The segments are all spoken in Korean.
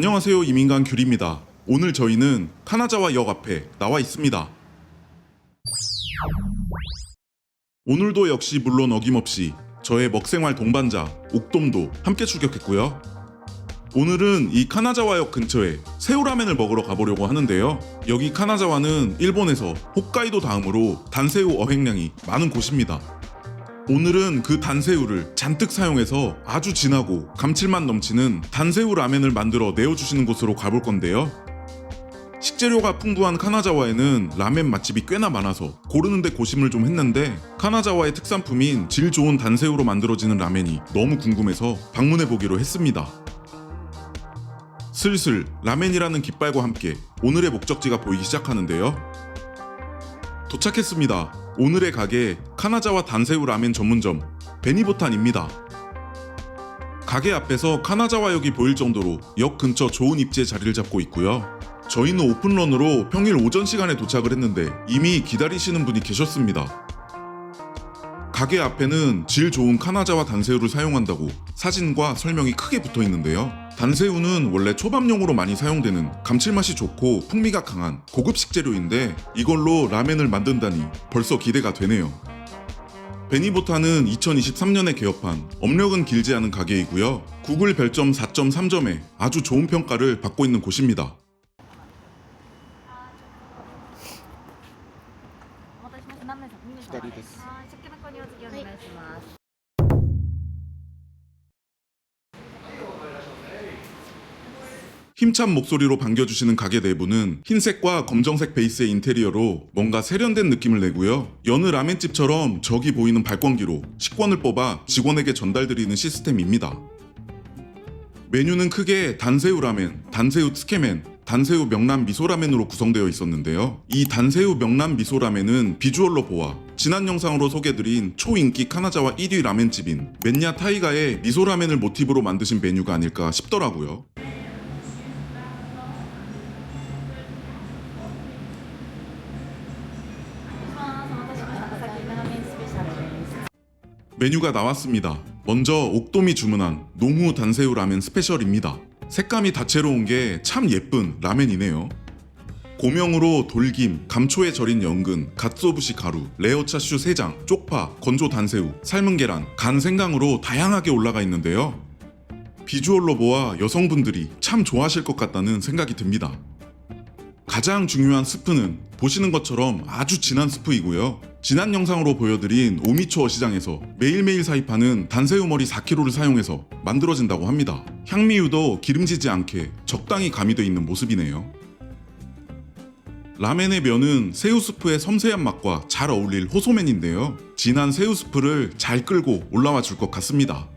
안녕하세요 이민간 귤입니다. 오늘 저희는 카나자와 역 앞에 나와 있습니다. 오늘도 역시 물론 어김없이 저의 먹생활 동반자 옥돔도 함께 출격했고요. 오늘은 이 카나자와역 근처에 새우라멘을 먹으러 가보려고 하는데요. 여기 카나자와는 일본에서 홋카이도 다음으로 단새우 어획량이 많은 곳입니다. 오늘은 그 단새우를 잔뜩 사용해서 아주 진하고 감칠맛 넘치는 단새우 라멘을 만들어 내어주시는 곳으로 가볼 건데요. 식재료가 풍부한 카나자와에는 라멘 맛집이 꽤나 많아서 고르는데 고심을 좀 했는데 카나자와의 특산품인 질 좋은 단새우로 만들어지는 라멘이 너무 궁금해서 방문해 보기로 했습니다. 슬슬 라멘이라는 깃발과 함께 오늘의 목적지가 보이기 시작하는데요. 도착했습니다. 오늘의 가게 카나자와 단새우 라멘 전문점 베니보탄입니다. 가게 앞에서 카나자와역이 보일 정도로 역 근처 좋은 입지에 자리를 잡고 있고요. 저희는 오픈런으로 평일 오전 시간에 도착을 했는데 이미 기다리시는 분이 계셨습니다. 가게 앞에는 질 좋은 카나자와 단새우를 사용한다고 사진과 설명이 크게 붙어 있는데요. 단새우는 원래 초밥용으로 많이 사용되는 감칠맛이 좋고 풍미가 강한 고급 식재료인데 이걸로 라멘을 만든다니 벌써 기대가 되네요. 베니보타는 2023년에 개업한 업력은 길지 않은 가게이고요. 구글 별점 4.3점에 아주 좋은 평가를 받고 있는 곳입니다. 힘찬 목소리로 반겨주시는 가게 내부는 흰색과 검정색 베이스의 인테리어로 뭔가 세련된 느낌을 내고요. 여느 라멘집처럼 저기 보이는 발권기로 식권을 뽑아 직원에게 전달드리는 시스템입니다. 메뉴는 크게 단새우 라멘, 단새우 트케멘, 단새우 명란 미소라멘으로 구성되어 있었는데요. 이 단새우 명란 미소라멘은 비주얼로 보아 지난 영상으로 소개드린 초인기 카나자와 1위 라멘집인 맨야 타이가의 미소라멘을 모티브로 만드신 메뉴가 아닐까 싶더라고요. 메뉴가 나왔습니다. 먼저 옥돔이 주문한 농후 단새우 라멘 스페셜입니다. 색감이 다채로운 게 참 예쁜 라멘이네요. 고명으로 돌김, 감초에 절인 연근, 갓소부시 가루, 레어 차슈 3장, 쪽파, 건조 단새우, 삶은 계란, 간 생강으로 다양하게 올라가 있는데요. 비주얼로 보아 여성분들이 참 좋아하실 것 같다는 생각이 듭니다. 가장 중요한 스프는 보시는 것처럼 아주 진한 스프이고요. 지난 영상으로 보여드린 오미초어 시장에서 매일매일 사입하는 단새우 머리 4kg를 사용해서 만들어진다고 합니다. 향미유도 기름지지 않게 적당히 가미되어 있는 모습이네요. 라멘의 면은 새우 스프의 섬세한 맛과 잘 어울릴 호소맨인데요. 진한 새우 스프를 잘 끌고 올라와 줄 것 같습니다.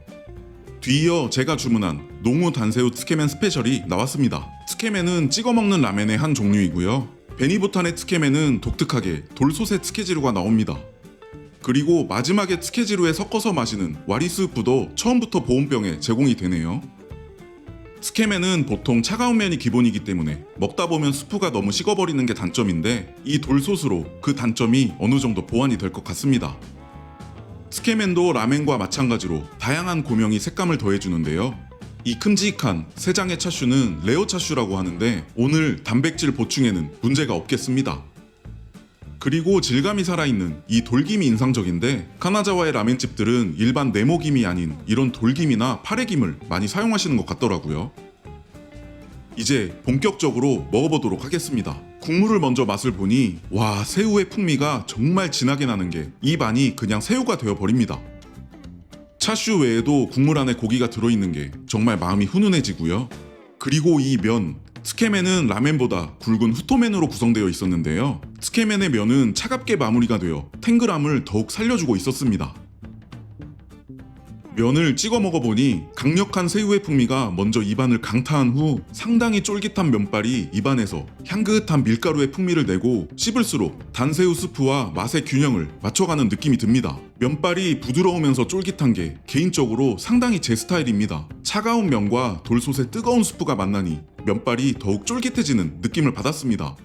뒤이어 제가 주문한 농후 단새우 트케멘 스페셜이 나왔습니다. 트케멘은 찍어 먹는 라멘의 한 종류이고요. 베니보탄의 트케멘은 독특하게 돌솥의 트케지루가 나옵니다. 그리고 마지막에 트케지루에 섞어서 마시는 와리 스프도 처음부터 보온병에 제공이 되네요. 스케멘은 보통 차가운 면이 기본이기 때문에 먹다 보면 스프가 너무 식어버리는 게 단점인데 이 돌솥으로 그 단점이 어느 정도 보완이 될 것 같습니다. 스케멘도 라멘과 마찬가지로 다양한 고명이 색감을 더해주는데요. 이 큼직한 세 장의 차슈는 레어 차슈라고 하는데 오늘 단백질 보충에는 문제가 없겠습니다. 그리고 질감이 살아있는 이 돌김이 인상적인데 카나자와의 라멘집들은 일반 네모김이 아닌 이런 돌김이나 파래김을 많이 사용하시는 것 같더라고요. 이제 본격적으로 먹어보도록 하겠습니다. 국물을 먼저 맛을 보니 와 새우의 풍미가 정말 진하게 나는 게 입안이 그냥 새우가 되어 버립니다. 차슈 외에도 국물 안에 고기가 들어있는 게 정말 마음이 훈훈해지고요. 그리고 이 면, 스케멘은 라멘보다 굵은 후토멘으로 구성되어 있었는데요. 스케멘의 면은 차갑게 마무리가 되어 탱글함을 더욱 살려주고 있었습니다. 면을 찍어 먹어보니 강력한 새우의 풍미가 먼저 입안을 강타한 후 상당히 쫄깃한 면발이 입안에서 향긋한 밀가루의 풍미를 내고 씹을수록 단새우 스프와 맛의 균형을 맞춰가는 느낌이 듭니다. 면발이 부드러우면서 쫄깃한 게 개인적으로 상당히 제 스타일입니다. 차가운 면과 돌솥의 뜨거운 스프가 만나니 면발이 더욱 쫄깃해지는 느낌을 받았습니다.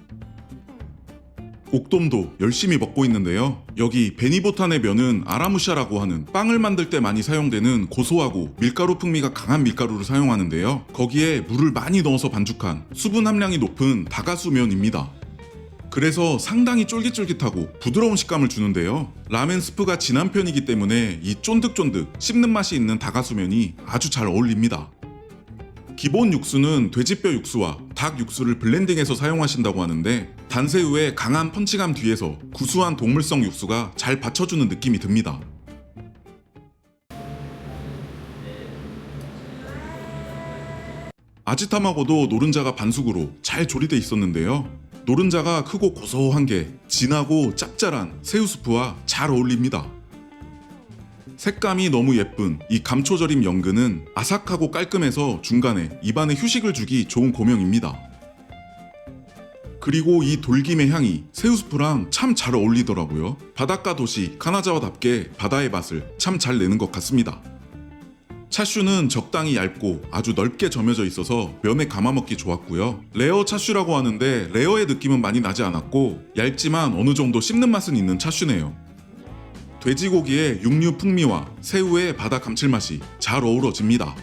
옥돔도 열심히 먹고 있는데요. 여기 베니보탄의 면은 아라무샤라고 하는 빵을 만들 때 많이 사용되는 고소하고 밀가루 풍미가 강한 밀가루를 사용하는데요. 거기에 물을 많이 넣어서 반죽한 수분 함량이 높은 다가수 면입니다. 그래서 상당히 쫄깃쫄깃하고 부드러운 식감을 주는데요. 라멘 스프가 진한 편이기 때문에 이 쫀득쫀득 씹는 맛이 있는 다가수면이 아주 잘 어울립니다. 기본 육수는 돼지뼈 육수와 닭 육수를 블렌딩해서 사용하신다고 하는데 단새우의 강한 펀치감 뒤에서 구수한 동물성 육수가 잘 받쳐주는 느낌이 듭니다. 아지타마고도 노른자가 반숙으로 잘 조리돼 있었는데요. 노른자가 크고 고소한 게 진하고 짭짤한 새우 스프와 잘 어울립니다. 색감이 너무 예쁜 이 감초절임 연근은 아삭하고 깔끔해서 중간에 입안에 휴식을 주기 좋은 고명입니다. 그리고 이 돌김의 향이 새우스프랑 참 잘 어울리더라고요. 바닷가 도시 카나자와답게 바다의 맛을 참 잘 내는 것 같습니다. 차슈는 적당히 얇고 아주 넓게 점여져 있어서 면에 감아 먹기 좋았고요. 레어 차슈라고 하는데 레어의 느낌은 많이 나지 않았고 얇지만 어느 정도 씹는 맛은 있는 차슈네요. 돼지고기의 육류 풍미와 새우의 바다 감칠맛이 잘 어우러집니다.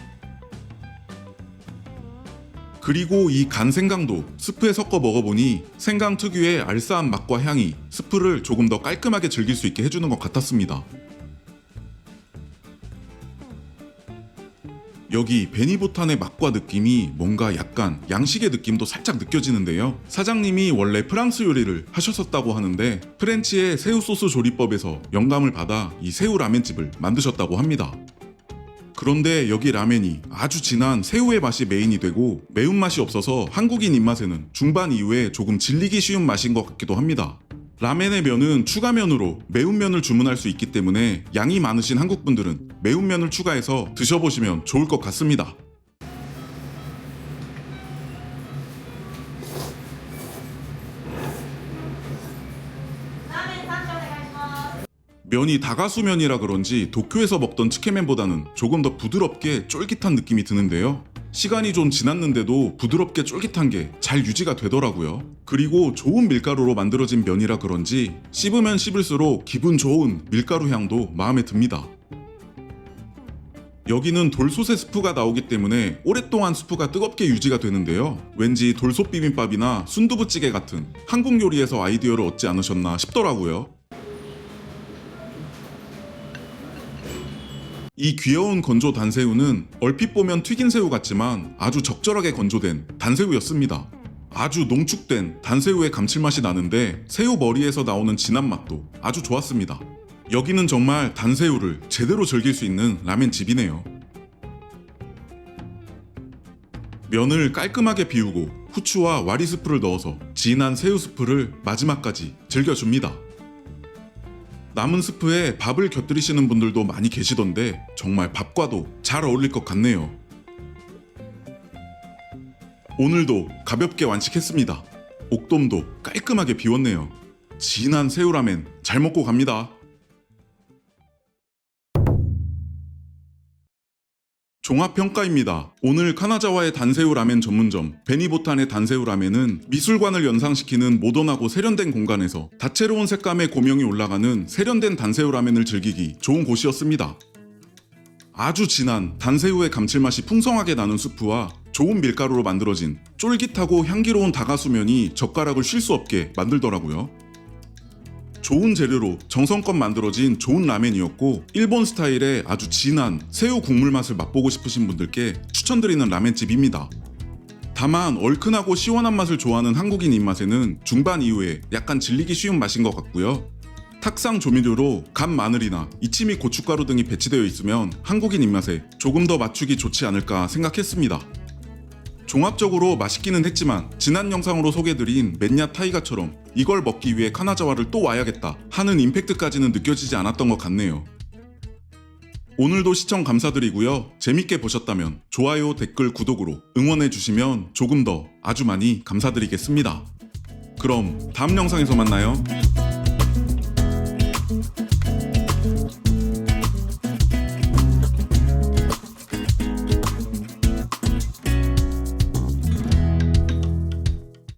그리고 이 간 생강도 스프에 섞어 먹어보니 생강 특유의 알싸한 맛과 향이 스프를 조금 더 깔끔하게 즐길 수 있게 해주는 것 같았습니다. 여기 베니보탄의 맛과 느낌이 뭔가 약간 양식의 느낌도 살짝 느껴지는데요. 사장님이 원래 프랑스 요리를 하셨었다고 하는데 프렌치의 새우 소스 조리법에서 영감을 받아 이 새우 라멘집을 만드셨다고 합니다. 그런데 여기 라멘이 아주 진한 새우의 맛이 메인이 되고 매운맛이 없어서 한국인 입맛에는 중반 이후에 조금 질리기 쉬운 맛인 것 같기도 합니다. 라멘의 면은 추가면으로 매운면을 주문할 수 있기 때문에 양이 많으신 한국분들은 매운면을 추가해서 드셔보시면 좋을 것 같습니다. 면이 다가수면이라 그런지 도쿄에서 먹던 츠케멘보다는 조금 더 부드럽게 쫄깃한 느낌이 드는데요. 시간이 좀 지났는데도 부드럽게 쫄깃한 게 잘 유지가 되더라고요. 그리고 좋은 밀가루로 만들어진 면이라 그런지 씹으면 씹을수록 기분 좋은 밀가루 향도 마음에 듭니다. 여기는 돌솥에 스프가 나오기 때문에 오랫동안 스프가 뜨겁게 유지가 되는데요. 왠지 돌솥 비빔밥이나 순두부찌개 같은 한국 요리에서 아이디어를 얻지 않으셨나 싶더라고요. 이 귀여운 건조 단새우는 얼핏 보면 튀긴 새우 같지만 아주 적절하게 건조된 단새우였습니다. 아주 농축된 단새우의 감칠맛이 나는데 새우 머리에서 나오는 진한 맛도 아주 좋았습니다. 여기는 정말 단새우를 제대로 즐길 수 있는 라멘 집이네요. 면을 깔끔하게 비우고 후추와 와리 스프를 넣어서 진한 새우 스프를 마지막까지 즐겨줍니다. 남은 스프에 밥을 곁들이시는 분들도 많이 계시던데 정말 밥과도 잘 어울릴 것 같네요. 오늘도 가볍게 완식했습니다. 옥돔도 깔끔하게 비웠네요. 진한 새우라멘 잘 먹고 갑니다. 종합평가입니다. 오늘 카나자와의 단새우 라멘 전문점 베니보탄의 단새우 라멘은 미술관을 연상시키는 모던하고 세련된 공간에서 다채로운 색감의 고명이 올라가는 세련된 단새우 라멘을 즐기기 좋은 곳이었습니다. 아주 진한 단새우의 감칠맛이 풍성하게 나는 수프와 좋은 밀가루로 만들어진 쫄깃하고 향기로운 다가수면이 젓가락을 쉴 수 없게 만들더라고요. 좋은 재료로 정성껏 만들어진 좋은 라멘이었고 일본 스타일의 아주 진한 새우 국물 맛을 맛보고 싶으신 분들께 추천드리는 라멘집입니다. 다만 얼큰하고 시원한 맛을 좋아하는 한국인 입맛에는 중반 이후에 약간 질리기 쉬운 맛인 것 같고요. 탁상 조미료로 간 마늘이나 이치미 고춧가루 등이 배치되어 있으면 한국인 입맛에 조금 더 맞추기 좋지 않을까 생각했습니다. 종합적으로 맛있기는 했지만 지난 영상으로 소개드린 맨야 타이가처럼 이걸 먹기 위해 카나자와를 또 와야겠다 하는 임팩트까지는 느껴지지 않았던 것 같네요. 오늘도 시청 감사드리고요. 재밌게 보셨다면 좋아요, 댓글, 구독으로 응원해주시면 조금 더 아주 많이 감사드리겠습니다. 그럼 다음 영상에서 만나요.